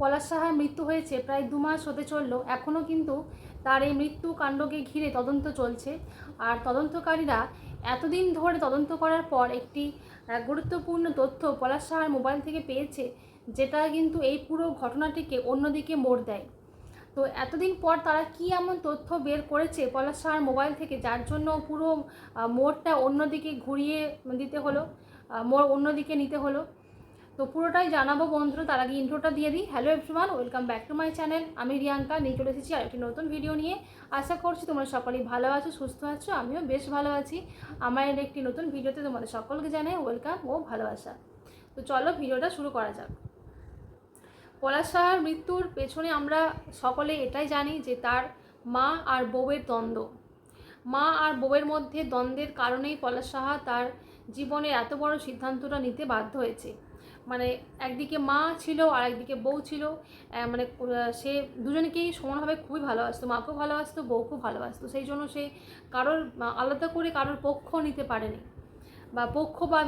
পলাশ সাহার মৃত্যু হয়েছে প্রায় দু মাস হতে চলল। এখনও কিন্তু তার এই মৃত্যু কাণ্ডকে ঘিরে তদন্ত চলছে। আর তদন্তকারীরা এতদিন ধরে তদন্ত করার পর একটি গুরুত্বপূর্ণ তথ্য পলাশ সাহার মোবাইল থেকে পেয়েছে, যেটা কিন্তু এই পুরো ঘটনাটিকে অন্যদিকে মোড় দেয়। তো এতদিন পর তারা কি এমন তথ্য বের করেছে পলাশ সাহার মোবাইল থেকে, যার জন্য পুরো মোড়টা অন্যদিকে ঘুরিয়ে দিতে হলো মোড় অন্যদিকে নিতে হলো? তো পুরোটাই জানাব বন্ধুরা, তার আগে ইন্ট্রোটা দিয়ে দিই। Hello everyone welcome back to my channel আমি রিয়াঙ্কা, নিয়ে চলে এসেছি আরেকটি নতুন ভিডিও নিয়ে। আশা করছি তোমরা সকলেই ভালো আছো, সুস্থ আছো, আমিও বেশ ভালো আছি। আমার একটি নতুন ভিডিওতে তোমাদের সকলকে জানাই ওয়েলকাম ও ভালোবাসা। তো চলো ভিডিওটা শুরু করা যাক। পলাশ সাহার মৃত্যুর পেছনে আমরা সকলে এটাই জানি যে তার মা আর বউয়ের দ্বন্দ্ব। মা আর বউয়ের মধ্যে দ্বন্দ্বের কারণেই পলাশ সাহা তার জীবনের এত বড় সিদ্ধান্তটা নিতে বাধ্য হয়েছে। মানে একদিকে মা ছিল আর একদিকে বউ ছিল। মানে সে দুজনকেই সমানভাবে খুবই ভালোবাসতো। মাকেও ভালোবাসতো, বউকেও ভালোবাসতো। সেই জন্য সে কারোর আলাদা করে কারোর পক্ষ নিতে পারেনি। বা পক্ষ বা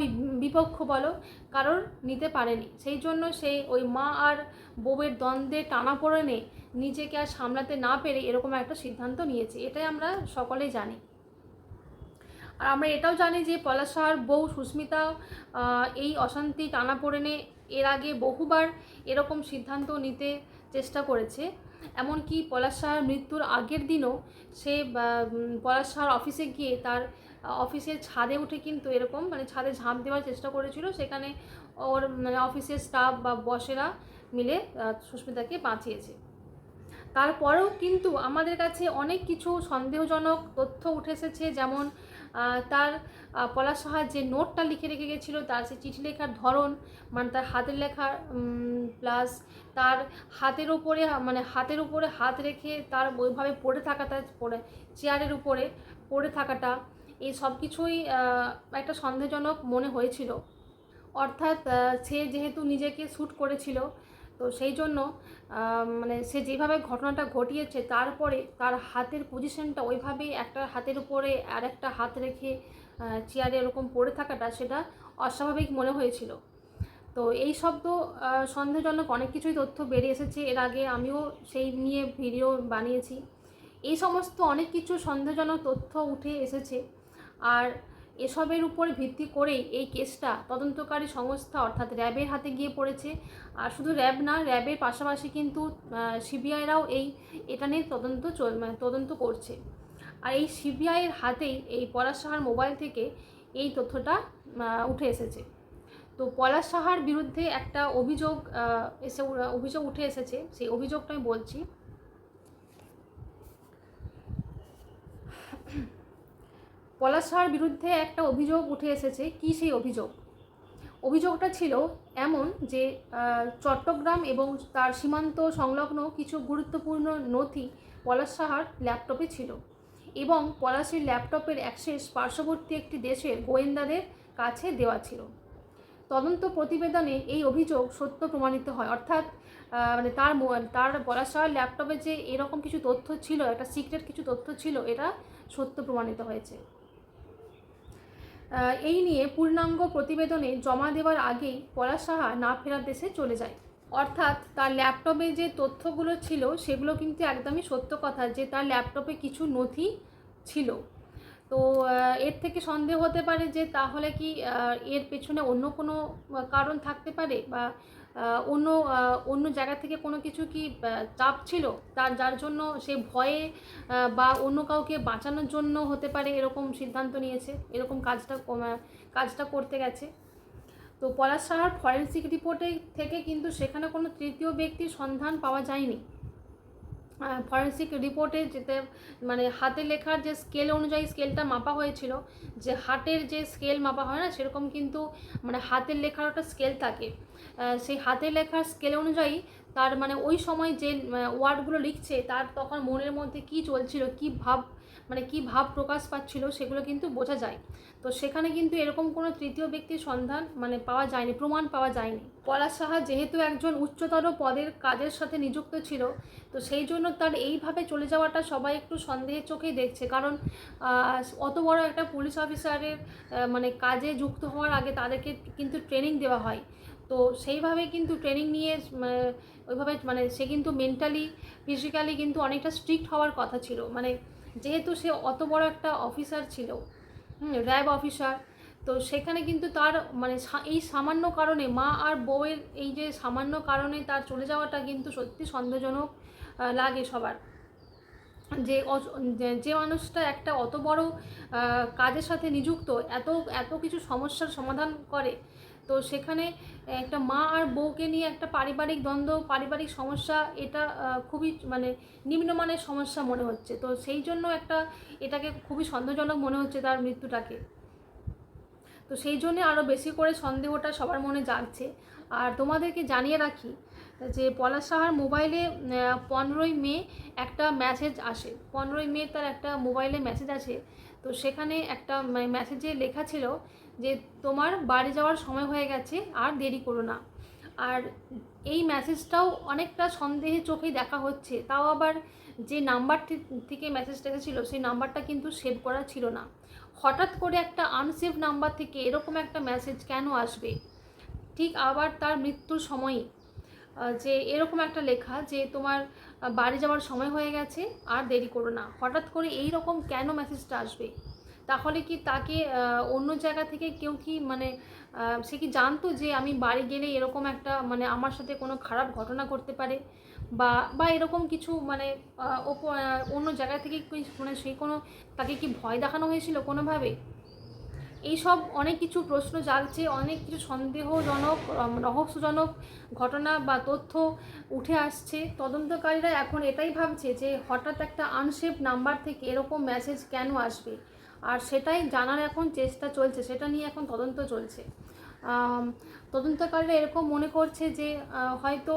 বিপক্ষ বলো, কারোর নিতে পারেনি। সেই জন্য সে ওই মা আর বউয়ের দ্বন্দ্বে টানা পড়েনে নিজেকে আর সামলাতে না পেরে এরকম একটা সিদ্ধান্ত নিয়েছে। এটাই আমরা সকলেই জানি। আর আমরা এটাও জানি যে পলাশ সাহার বউ সুস্মিতা এই অশান্তি টানা পড়েনে এর আগে বহুবার এরকম সিদ্ধান্ত নিতে চেষ্টা করেছে। এমনকি পলাশ সাহার মৃত্যুর আগের দিনও সে বা, উম, পলাশ সাহার অফিসে গিয়ে তার অফিসের ছাদে উঠে কিন্তু এরকম মানে ছাদে ঝাঁপ দেওয়ার চেষ্টা করেছিল। সেখানে ওর মানে অফিসের স্টাফ বা বসেরা মিলে সুস্মিতাকে বাঁচিয়েছে। তারপরেও কিন্তু আমাদের কাছে অনেক কিছু সন্দেহজনক তথ্য উঠে এসেছে যেমন তার পলাশ সাহার যে নোটটা লিখে রেখে গেছিল, তার সে চিঠি লেখার ধরন মানে তার হাতের লেখা প্লাস তার হাতের উপরে মানে হাতের উপরে হাত রেখে তার ওইভাবে পড়ে থাকাটা, পড়ে, চেয়ারের উপরে পড়ে থাকাটা, এই সব কিছুই একটা সন্দেহজনক মনে হয়েছিল। অর্থাৎ সে যেহেতু নিজেকে শ্যুট করেছিল তো সেই জন্য মানে সে যেভাবে ঘটনাটা ঘটিয়েছে, তারপরে তার হাতের পজিশনটা ওইভাবেই একটা হাতের উপরে আর একটা হাত রেখে চেয়ারে এরকম পড়ে থাকাটা সেটা অস্বাভাবিক মনে হয়েছিল। তো এই সব তো সন্দেহজনক অনেক কিছুই তথ্য বেরিয়ে এসেছে। এর আগে আমিও সেই নিয়ে ভিডিও বানিয়েছি। এই সমস্ত অনেক কিছু সন্দেহজনক তথ্য উঠে এসেছে। আর এসবের উপর ভিত্তি করেই এই কেসটা তদন্তকারী সংস্থা অর্থাৎ র্যাবের হাতে গিয়ে পড়েছে। আর শুধু র্যাব না, র্যাবের পাশাপাশি কিন্তু সিবিআইরাও এই, এটা নিয়ে তদন্ত চল মানে তদন্ত করছে। আর এই সিবিআইয়ের হাতেই এই পলাশ সাহার মোবাইল থেকে এই তথ্যটা উঠে এসেছে। তো পলাশ সাহার বিরুদ্ধে একটা অভিযোগ এসে, অভিযোগ উঠে এসেছে। সেই অভিযোগটা আমি বলছি। পলাশ সাহার বিরুদ্ধে একটা অভিযোগ উঠে এসেছে। কি সেই অভিযোগ? অভিযোগটা ছিল এমন যে চট্টগ্রাম এবং তার সীমান্ত সংলগ্ন কিছু গুরুত্বপূর্ণ নথি পলাশ সাহার ল্যাপটপে ছিল এবং পলাশের ল্যাপটপের অ্যাক্সেস পার্শ্ববর্তী একটি দেশের গোয়েন্দাদের কাছে দেওয়া ছিল। তদন্ত প্রতিবেদনে এই অভিযোগ সত্য প্রমাণিত হয়। অর্থাৎ মানে তার তার পলাশ সাহার ল্যাপটপে যে এরকম কিছু তথ্য ছিল, একটা সিক্রেট কিছু তথ্য ছিল, এটা সত্য প্রমাণিত হয়েছে। এই নিয়ে পূর্ণাঙ্গ প্রতিবেদনে জমা দেওয়ার আগেই পলাশ সাহা না ফেরার দেশে চলে যায়। অর্থাৎ তার ল্যাপটপে যে তথ্যগুলো ছিল, সেগুলো কিন্তু একদমই সত্য কথা যে তার ল্যাপটপে কিছু নথি ছিল। তো এর থেকে সন্দেহ হতে পারে যে তাহলে কি এর পেছনে অন্য কোনো কারণ থাকতে পারে বা অন্য অন্য জায়গা থেকে কোনো কিছু কি চাপ ছিল? তার, যার জন্য সে ভয়ে বা অন্য কাউকে বাঁচানোর জন্য হতে পারে এরকম সিদ্ধান্ত নিয়েছে? এরকম কাজটা কাজটা করতে গেছে? তো পলাশ সাহার ফরেন্সিক রিপোর্টে থেকে কিন্তু সেখানে কোনো তৃতীয় ব্যক্তির সন্ধান পাওয়া যায়নি। ফরেন্সিক রিপোর্টে যেতে মানে হাতে লেখার যে স্কেল অনুযায়ী স্কেলটা মাপা হয়েছিল, যে হাতের যে স্কেল মাপা হয় না, সেরকম কিন্তু মানে হাতের লেখার একটা স্কেল থাকে। সেই হাতের লেখার স্কেল অনুযায়ী তার মানে ওই সময় যে ওয়ার্ডগুলো লিখছে, তার তখন মনের মধ্যে কি চলছিল, কি ভাব মানে কি ভাব প্রকাশ পাচ্ছিল সেগুলো কিন্তু বোঝা যায়। তো সেখানে কিন্তু এরকম কোনো তৃতীয় ব্যক্তির সন্ধান মানে পাওয়া যায়নি, প্রমাণ পাওয়া যায়নি। পলাশ সাহা যেহেতু একজন উচ্চতর পদের কাজের সাথে নিযুক্ত ছিল, তো সেই জন্য তার এইভাবে চলে যাওয়াটা সবাই একটু সন্দেহের চোখেই দেখছে। কারণ অত বড় একটা পুলিশ অফিসারের মানে কাজে যুক্ত হওয়ার আগে তাদেরকে কিন্তু ট্রেনিং দেওয়া হয়। তো সেইভাবে কিন্তু ট্রেনিং নিয়ে ওইভাবে মানে সে কিন্তু মেন্টালি ফিজিক্যালি কিন্তু অনেকটা স্ট্রিক্ট হওয়ার কথা ছিল। মানে যেহেতু সে অত বড় একটা অফিসার ছিল র্যাব অফিসার তো সেখানে কিন্তু তার মানে এই সামান্য কারণে মা আর বউয়ের এই যে সামান্য কারণে তার চলে যাওয়াটা কিন্তু সত্যি সন্দেহজনক লাগে সবার। যে যে- মানুষটা একটা অত বড় কাজের সাথে নিযুক্ত, এত এত কিছু সমস্যার সমাধান করে তো সেখানে একটা মা আর বউকে নিয়ে একটা পারিবারিক দ্বন্দ্ব, পারিবারিক সমস্যা, এটা খুবই মানে নিম্নমানের সমস্যা মনে হচ্ছে। তো সেই জন্য একটা এটাকে খুবই সন্দেহজনক মনে হচ্ছে তার মৃত্যুটাকে। তো সেই জন্যে আরও বেশি করে সন্দেহটা সবার মনে জাগছে। আর তোমাদেরকে জানিয়ে রাখি যে পলাশ সাহার মোবাইলে পনেরোই মে একটা মেসেজ আসে। পনেরোই মে তার একটা মোবাইলে মেসেজ আসে। তো সেখানে একটা মেসেজে লেখা ছিল যে তোমার বাড়ি যাওয়ার সময় হয়ে গেছে, আর দেরি করো না। আর এই মেসেজটাও অনেকটা সন্দেহে চোখে দেখা হচ্ছে। তাও আবার যে নাম্বার থেকে মেসেজটা এসেছিল, সেই নাম্বারটা কিন্তু সেভ করা ছিল না। হঠাৎ করে একটা আনসেভ নাম্বার থেকে এরকম একটা মেসেজ কেন আসবে? ঠিক আবার তার মৃত্যুর সময়ই যে এরকম একটা লেখা যে তোমার বাড়ি যাওয়ার সময় হয়ে গেছে, আর দেরি করো না। হঠাৎ করে এই রকম কেন মেসেজটা আসবে? তাহলে কি তাকে অন্য জায়গা থেকে কেউ কি মানে সে কি জানতো যে আমি বাড়ি গেলে এরকম একটা মানে আমার সাথে কোনো খারাপ ঘটনা করতে পারে? বা বা এরকম কিছু মানে অন্য জায়গা থেকে মানে সেই কোনো, তাকে কি ভয় দেখানো হয়েছিল কোনোভাবে? এইসব অনেক কিছু প্রশ্ন জাগছে, অনেক কিছু সন্দেহজনক রহস্যজনক ঘটনা বা তথ্য উঠে আসছে। তদন্তকারীরা এখন এটাই ভাবছে যে হঠাৎ একটা আনসেভ নাম্বার থেকে এরকম মেসেজ কেন আসবে? আর সেটাই জানার এখন চেষ্টা চলছে, সেটা নিয়ে এখন তদন্ত চলছে। তদন্তকারীরা এরকম মনে করছে যে হয়তো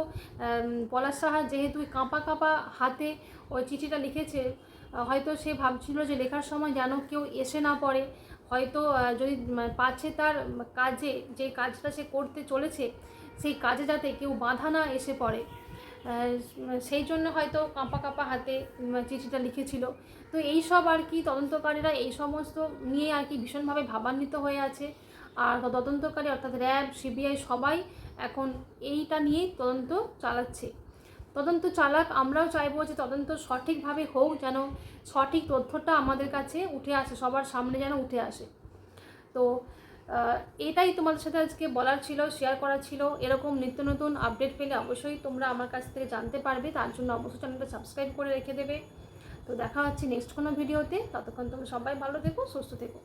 পলাশ সাহা যেহেতু কাঁপা কাঁপা হাতে ওই চিঠিটা লিখেছে হয়তো সে ভাবছিল যে লেখার সময় যেন কেউ এসে না পড়ে। হয়তো যদি পাচ্ছে তার কাজে, যে কাজটা সে করতে চলেছে, সেই কাজে যাতে কেউ বাধা না এসে পড়ে। সেই জন্য হয়তো কাঁপা কাঁপা হাতে চিঠিটা লিখেছিল। তো এই সব আর কি তদন্তকারীরা এই সমস্ত নিয়ে আর কি ভীষণভাবে ভাবান্বিত হয়ে আছে। আর তদন্তকারী অর্থাৎ র্যাব, সিবিআই সবাই এখন এইটা নিয়েই তদন্ত চালাচ্ছে। তদন্ত চালাক, আমরাও চাইব যে তদন্ত সঠিকভাবে হোক, যেন সঠিক তথ্যটা আমাদের কাছে উঠে আসে, সবার সামনে যেন উঠে আসে। তো এটাই তোমাদের সাথে আজকে বলার ছিল শেয়ার করার ছিল। এরকম নিত্য নতুন আপডেট পেলে অবশ্যই তোমরা আমার কাছ থেকে জানতে পারবে। তার জন্য অবশ্যই চ্যানেলটা সাবস্ক্রাইব করে রেখে দেবে। তো দেখা হচ্ছে নেক্সট কোনো ভিডিওতে ততক্ষণ তোমরা সবাই ভালো থেকো, সুস্থ থেকো।